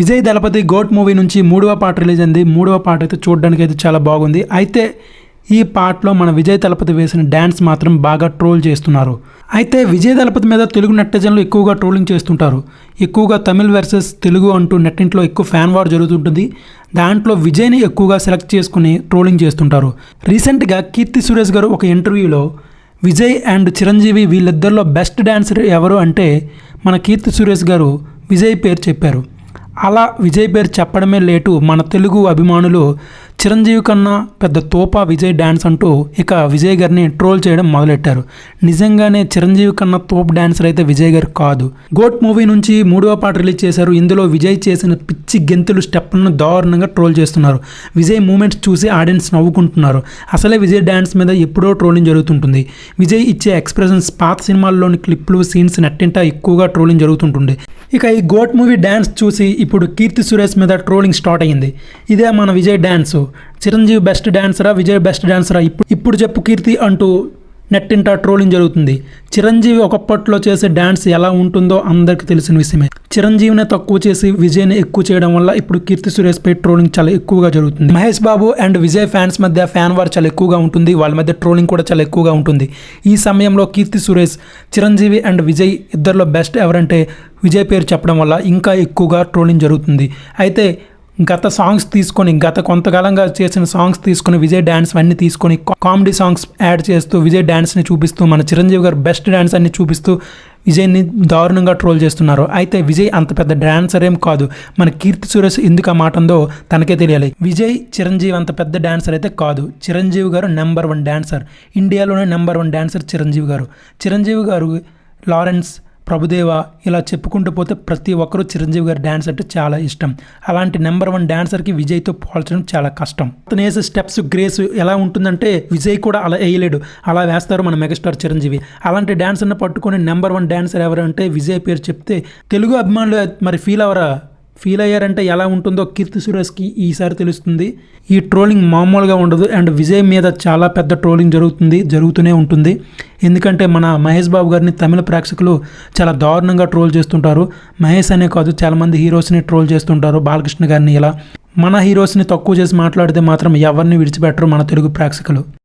విజయ్ దళపతి goat movie నుంచి మూడవ పాట రిలీజ్ అయింది. మూడవ పాట అయితే చూడడానికి అయితే చాలా బాగుంది. అయితే ఈ పాటలో మన విజయ్ దళపతి వేసిన డ్యాన్స్ మాత్రం బాగా ట్రోల్ చేస్తున్నారు. అయితే విజయ్ దళపతి మీద తెలుగు నెట్టజన్లు ఎక్కువగా ట్రోలింగ్ చేస్తుంటారు. ఎక్కువగా తమిళ్ వర్సెస్ తెలుగు అంటూ నెట్టింట్లో ఎక్కువ ఫ్యాన్ వార్ జరుగుతుంటుంది. దాంట్లో విజయ్ని ఎక్కువగా సెలెక్ట్ చేసుకుని ట్రోలింగ్ చేస్తుంటారు. రీసెంట్గా కీర్తి సురేష్ గారు ఒక ఇంటర్వ్యూలో విజయ్ అండ్ చిరంజీవి వీళ్ళిద్దరిలో బెస్ట్ డాన్సర్ ఎవరు? అంటే మన కీర్తి సురేష్ గారు విజయ్ పేరు చెప్పారు. అలా విజయ్ పేరు చెప్పడమే లేటు మన తెలుగు అభిమానులు చిరంజీవి కన్నా పెద్ద తోపా విజయ్ డ్యాన్స్ అంటూ ఇక విజయ్ గారిని ట్రోల్ చేయడం మొదలెట్టారు. నిజంగానే చిరంజీవి కన్నా తోప్ డ్యాన్సర్ అయితే విజయ్ గారు కాదు. గోట్ మూవీ నుంచి మూడవ పాట రిలీజ్ చేశారు. ఇందులో విజయ్ చేసిన పిచ్చి గెంతులు స్టెప్లను దారుణంగా ట్రోల్ చేస్తున్నారు. విజయ్ మూమెంట్స్ చూసి ఆడియన్స్ నవ్వుకుంటున్నారు. అసలే విజయ్ డ్యాన్స్ మీద ఎప్పుడో ట్రోలింగ్ జరుగుతుంటుంది. విజయ్ ఇచ్చే ఎక్స్ప్రెషన్స్ పాత సినిమాల్లోని క్లిప్లు సీన్స్ నెట్టింట ఎక్కువగా ట్రోలింగ్ జరుగుతుంటుంది ఇక ఈ గోట్ మూవీ డ్యాన్స్ చూసి ఇప్పుడు కీర్తి సురేష్ మీద ట్రోలింగ్ స్టార్ట్ అయ్యింది. ఇదే మన విజయ్ డ్యాన్స్ చిరంజీవి బెస్ట్ డ్యాన్సరా విజయ్ బెస్ట్ డ్యాన్సరా ఇప్పుడు ఇప్పుడు చెప్పు కీర్తి అంటూ నెట్టింట ట్రోలింగ్ జరుగుతుంది. చిరంజీవి ఒకప్పట్లో చేసే డ్యాన్స్ ఎలా ఉంటుందో అందరికీ తెలిసిన విషయమే. చిరంజీవిని తక్కువ చేసి విజయ్ని ఎక్కువ చేయడం వల్ల ఇప్పుడు కీర్తి సురేష్ పై ట్రోలింగ్ చాలా ఎక్కువగా జరుగుతుంది. మహేష్ బాబు అండ్ విజయ్ ఫ్యాన్స్ మధ్య ఫ్యాన్ వార్ చాలా ఎక్కువగా ఉంటుంది. వాళ్ళ మధ్య ట్రోలింగ్ కూడా చాలా ఎక్కువగా ఉంటుంది. ఈ సమయంలో కీర్తి సురేష్ చిరంజీవి అండ్ విజయ్ ఇద్దరిలో బెస్ట్ ఎవరంటే విజయ్ పేరు చెప్పడం వల్ల ఇంకా ఎక్కువగా ట్రోలింగ్ జరుగుతుంది. అయితే గత సాంగ్స్ తీసుకొని గత కొంతకాలంగా చేసిన సాంగ్స్ తీసుకొని విజయ్ డ్యాన్స్ అన్ని తీసుకొని కామెడీ సాంగ్స్ యాడ్ చేస్తూ విజయ్ డ్యాన్స్ని చూపిస్తూ మన చిరంజీవి గారు బెస్ట్ డ్యాన్స్ అన్ని చూపిస్తూ విజయ్ని దారుణంగా ట్రోల్ చేస్తున్నారు. అయితే విజయ్ అంత పెద్ద డాన్సర్ ఏం కాదు. మన కీర్తి సురేష్ ఎందుకు ఆ మాట ఉందో తనకే తెలియాలి. విజయ్ చిరంజీవి అంత పెద్ద డాన్సర్ అయితే కాదు. Chiranjeevi garu number one dancer. ఇండియాలోనే number one dancer Chiranjeevi garu. Chiranjeevi garu Lawrence Prabhudeva ఇలా చెప్పుకుంటూ పోతే ప్రతి ఒక్కరూ చిరంజీవి గారి డ్యాన్స్ అంటే చాలా ఇష్టం. అలాంటి నెంబర్ వన్ డ్యాన్సర్కి విజయ్తో పోల్చడం చాలా కష్టం. అతను వేసే స్టెప్స్ గ్రేస్ ఎలా ఉంటుందంటే విజయ్ కూడా అలా వేయలేడు. అలా వేస్తారు మన మెగాస్టార్ చిరంజీవి. అలాంటి డ్యాన్సర్ని పట్టుకొని నెంబర్ వన్ డ్యాన్సర్ ఎవరు అంటే విజయ్ పేరు చెప్తే తెలుగు అభిమానులు మరి ఫీల్ అవరా? ఫీల్ అయ్యారంటే ఎలా ఉంటుందో కీర్తి సురేష్కి ఈసారి తెలుస్తుంది. ఈ ట్రోలింగ్ మామూలుగా ఉండదు. అండ్ విజయ్ మీద చాలా పెద్ద ట్రోలింగ్ జరుగుతుంది జరుగుతూనే ఉంటుంది. ఎందుకంటే మన మహేష్ బాబు గారిని తమిళ ప్రేక్షకులు చాలా దారుణంగా ట్రోల్ చేస్తుంటారు. మహేష్ అనే కాదు చాలామంది హీరోస్ని ట్రోల్ చేస్తుంటారు బాలకృష్ణ గారిని ఇలా. మన హీరోస్ని తక్కువ చేసి మాట్లాడితే మాత్రం ఎవరిని విడిచిపెట్టరు మన తెలుగు ప్రేక్షకులు.